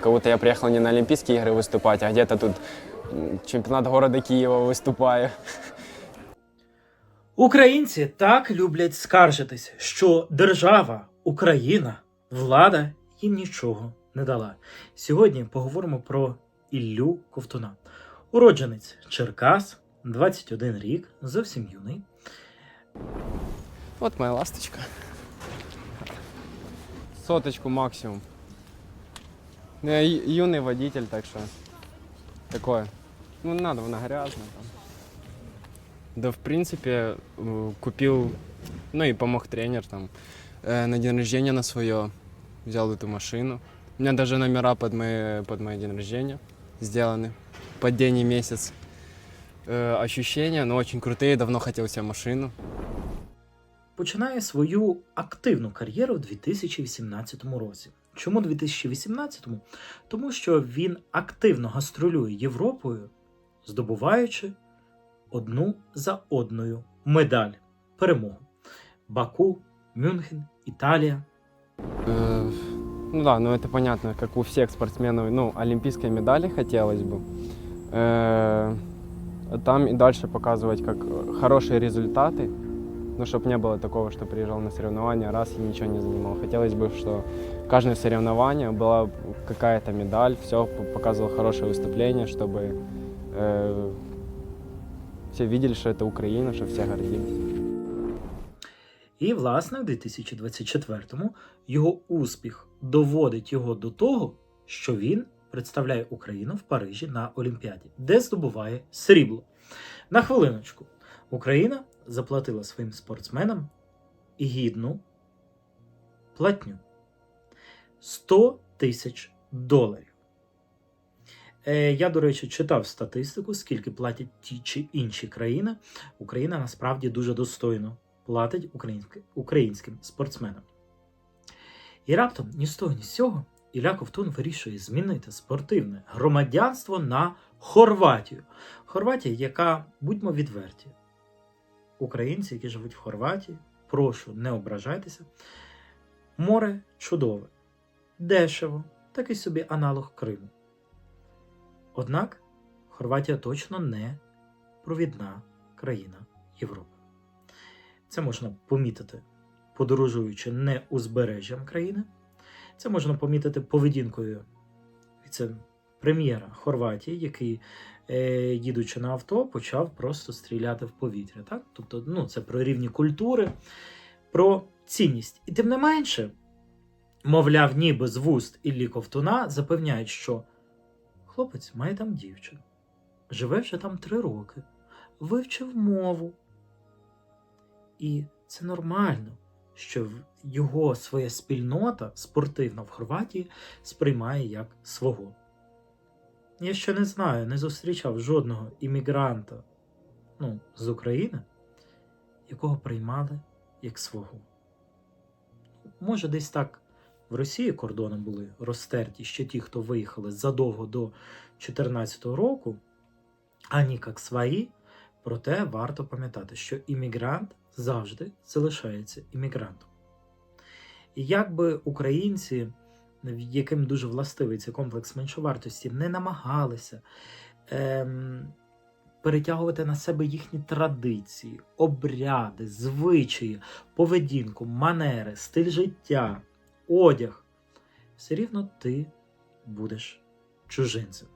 Как будто я приехал не на Олимпийские игры выступать, а где-то тут м, чемпионат города Киева выступаю. Українці так люблять скаржитись, що держава, Україна, влада їм нічого не дала. Сьогодні поговоримо про Іллю Ковтуна. Уродженець Черкас, 21 рік, зовсім юний. Вот моя ласточка. Соточку максимум. Ну, Я ю- юный водитель, так что такое. Ну, не надо, она грязная там. Да, в принципе, э, купил, ну и помог тренер там э, на день рождения на свое. Взял эту машину. У меня даже номера под мой, под мой день рождения сделаны. Под день и месяц. Э, ощущения, ну, очень крутые. Давно хотел себе машину. Починає свою активну кар'єру в 2018 році. Чому 2018? Тому що він активно гастролює Європою, здобуваючи одну за одною медаль перемогу. Баку, Мюнхен, Італія. Э, Ну да, ну это понятно, как у всех спортсменов, ну, олимпийской медали хотелось бы. Э, Там и дальше показывать как э, хорошие результаты, ну, чтобы не было такого, что приезжал на соревнования раз и ничего не занимал. Хотелось бы, что каждое соревнование была какая-то медаль, все показывал хорошее выступление, чтобы э, все видели, что это Украина, что все гордились. І, власне, в 2024-му його успіх доводить його до того, що він представляє Україну в Парижі на Олімпіаді, де здобуває срібло. На хвилиночку, Україна заплатила своїм спортсменам гідну платню 100 тисяч доларів. Е, Я, до речі, читав статистику, скільки платять ті чи інші країни. Україна насправді дуже достойно платить українським спортсменам. І раптом ні з того, ні з цього Ілля Ковтун вирішує змінити спортивне громадянство на Хорватію. Хорватія, яка, будьмо відверті, українці, які живуть в Хорватії, прошу, не ображайтеся. Море чудове, дешево, такий собі аналог Криму. Однак Хорватія точно не провідна країна Європи. Це можна помітити, подорожуючи не узбережжям країни. Це можна помітити поведінкою віце-прем'єра Хорватії, який, е, їдучи на авто, почав просто стріляти в повітря. Так? Тобто, ну, це про рівні культури, про цінність. І тим не менше, мовляв, ніби з вуст Іллі Ковтуна запевняють, що хлопець має там дівчину, живе вже там три роки, вивчив мову. І це нормально, що його своя спільнота спортивна в Хорватії сприймає як свого. Я ще не знаю, не зустрічав жодного іммігранта ну, з України, якого приймали як свого. Може, десь так в Росії кордони були розтерті ще ті, хто виїхали задовго до 2014 року, ані як свої. Проте варто пам'ятати, що іммігрант завжди залишається іммігрантом. І як би українці, яким дуже властивий цей комплекс меншовартості, не намагалися ем, перетягувати на себе їхні традиції, обряди, звичаї, поведінку, манери, стиль життя, одяг, все рівно ти будеш чужинцем.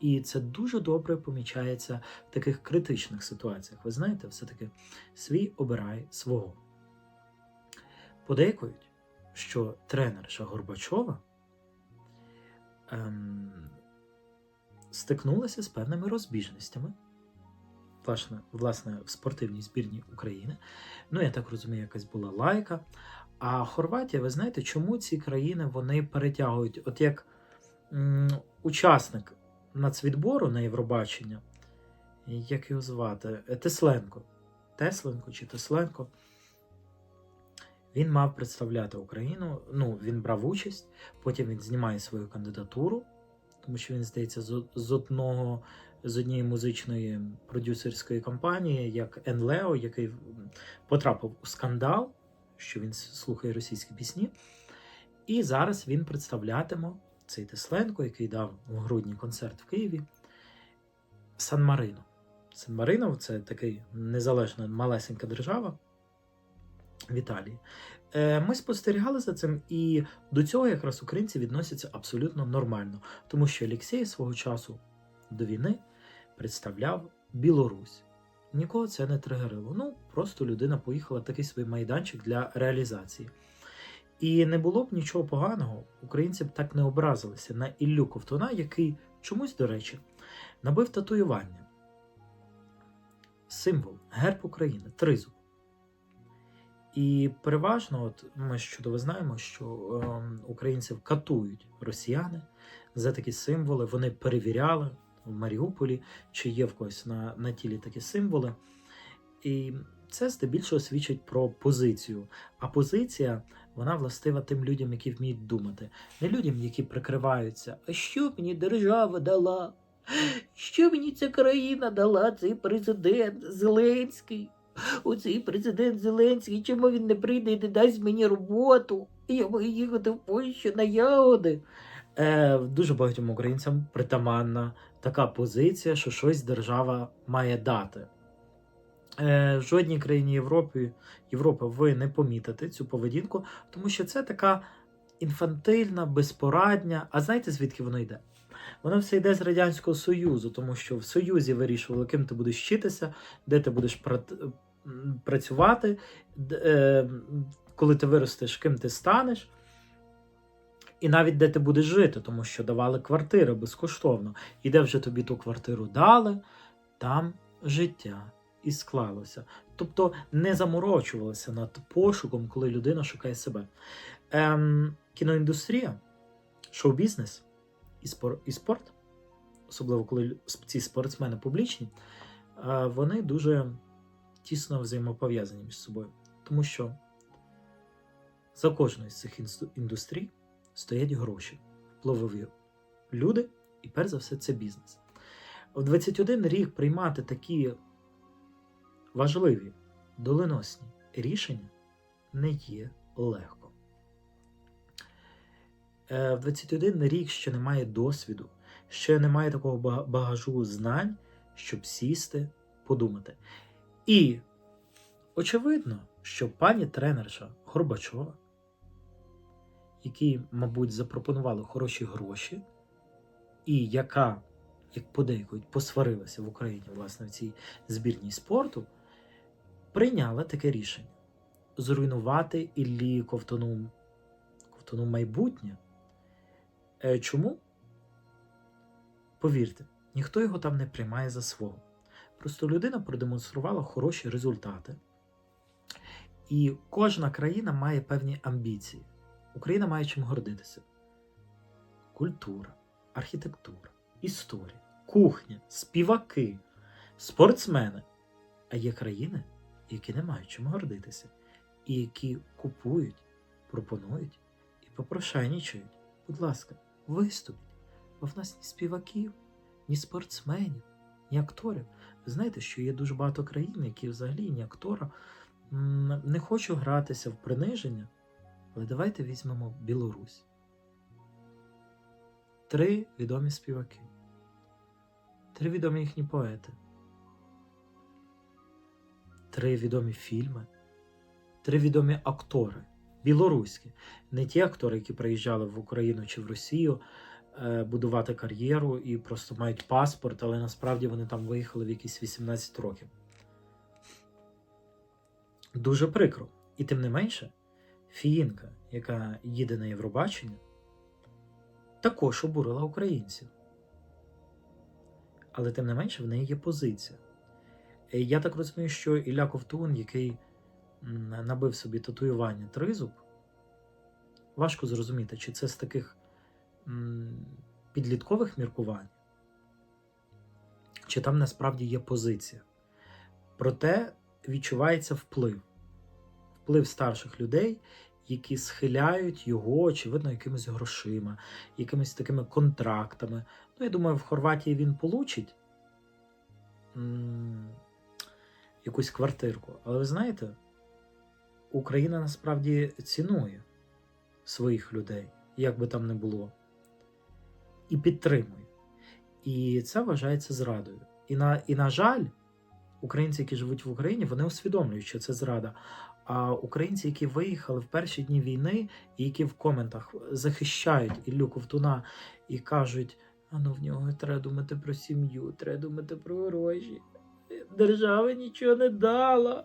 І це дуже добре помічається в таких критичних ситуаціях. Ви знаєте, все-таки свій обирає свого. Подейкують, що тренерша Горбачова ем, стикнулася з певними розбіжностями. Власне, власне, в спортивній збірні України. Ну, я так розумію, якась була лайка. А Хорватія, ви знаєте, чому ці країни вони перетягують, от як м, учасник нацвідбору на Євробачення, як його звати? Тесленко. Тесленко чи Тесленко. Він мав представляти Україну. Ну, він брав участь, потім він знімає свою кандидатуру, тому що він, здається, з, одного з однієї музичної продюсерської компанії, як Енлео, який потрапив у скандал, що він слухає російські пісні. І зараз він представлятиме цей Тесленко, який дав у грудні концерт в Києві. Сан Марино. Сан Марино це такий незалежна малесенька держава в Італії. Е, Ми спостерігали за цим, і до цього якраз українці відносяться абсолютно нормально, тому що Олексій свого часу до війни представляв Білорусь. Нікого це не тригерило. Ну, просто людина поїхала такий свій майданчик для реалізації. І не було б нічого поганого, українці б так не образилися на Іллю Ковтуна, який чомусь, до речі, набив татуювання. Символ, герб України, тризуб. І переважно, от ми чудово знаємо, що ем, українців катують росіяни за такі символи. Вони перевіряли в Маріуполі, чи є в когось на, на тілі такі символи. І це здебільшого свідчить про позицію. А позиція вона властива тим людям, які вміють думати, не людям, які прикриваються. А що мені держава дала? Що мені ця країна дала, цей президент Зеленський? Оцей президент Зеленський, чому він не прийде і не дасть мені роботу? Я маю їхати в Польщу на ягоди. Е, дуже багатьом українцям притаманна така позиція, що щось держава має дати. Е, жодній країні Європи, Європи ви не помітите цю поведінку, тому що це така інфантильна, безпорадня. А знаєте, звідки воно йде? Воно все йде з Радянського Союзу, тому що в Союзі вирішували, ким ти будеш вчитися, де ти будеш працювати, е, коли ти виростеш, ким ти станеш. І навіть де ти будеш жити, тому що давали квартири безкоштовно. І де вже тобі ту квартиру дали, там життя і склалося. Тобто не заморочувалися над пошуком, коли людина шукає себе. Ем, кіноіндустрія, шоу-бізнес і, спор, і спорт, особливо коли ці спортсмени публічні, е, вони дуже тісно взаємопов'язані між собою. Тому що за кожною з цих індустрій стоять гроші, впливові люди, і перш за все, це бізнес. В 21 рік приймати такі важливі, доленосні рішення не є легко. Е, В 21 рік ще немає досвіду, ще немає такого багажу знань, щоб сісти, подумати. І очевидно, що пані тренерша Горбачова, якій, мабуть, запропонували хороші гроші, і яка, як подейкують, посварилася в Україні власне в цій збірній спорту, прийняла таке рішення зруйнувати Іллі Ковтону, Ковтону майбутнє. Е, чому? Повірте, ніхто його там не приймає за свого. Просто людина продемонструвала хороші результати. І кожна країна має певні амбіції. Україна має чим гордитися: культура, архітектура, історія, кухня, співаки, спортсмени. А є країни, які не мають чим гордитися, і які купують, пропонують і попрошайнічають. Будь ласка, виступіть. Бо в нас ні співаків, ні спортсменів, ні акторів. Ви знаєте, що є дуже багато країн, які взагалі ні актора не хочу гратися в приниження, але давайте візьмемо Білорусь. Три відомі співаки, три відомі їхні поети, три відомі фільми, три відомі актори. Білоруські, не ті актори, які приїжджали в Україну чи в Росію будувати кар'єру і просто мають паспорт, але насправді вони там виїхали в якісь 18 років. Дуже прикро. І тим не менше, Фіїнка, яка їде на Євробачення, також обурила українців. Але тим не менше, в неї є позиція. Е, Я так розумію, що Ілля Ковтун, який набив собі татуювання тризуб, важко зрозуміти, чи це з таких підліткових міркувань, чи там насправді є позиція. Проте відчувається вплив. Вплив старших людей, які схиляють його, очевидно, якимись грошима, якимись такими контрактами. Ну, я думаю, в Хорватії він получить м, якусь квартирку. Але ви знаєте, Україна насправді цінує своїх людей, як би там не було. І підтримує. І це вважається зрадою. І на, і на жаль, українці, які живуть в Україні, вони усвідомлюють, що це зрада. А українці, які виїхали в перші дні війни, і які в коментах захищають Іллю Ковтуна і кажуть: а ну в нього треба думати про сім'ю, треба думати про гроші. Держава нічого не дала.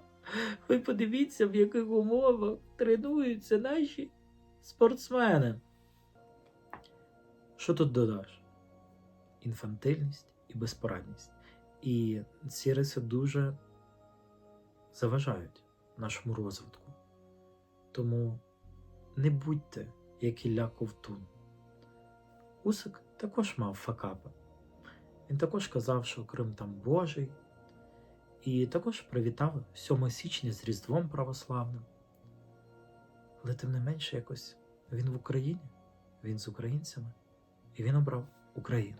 Ви подивіться, в яких умовах тренуються наші спортсмени. Що тут додаш? Інфантильність і безпорадність. І ці риси дуже заважають нашому розвитку. Тому не будьте як Ілля Ковтун. Усик також мав факапи. Він також казав, що Крим там Божий, і також привітав 7 січня з Різдвом православним. Але тим не менше, якось він в Україні, він з українцями, і він обрав Україну.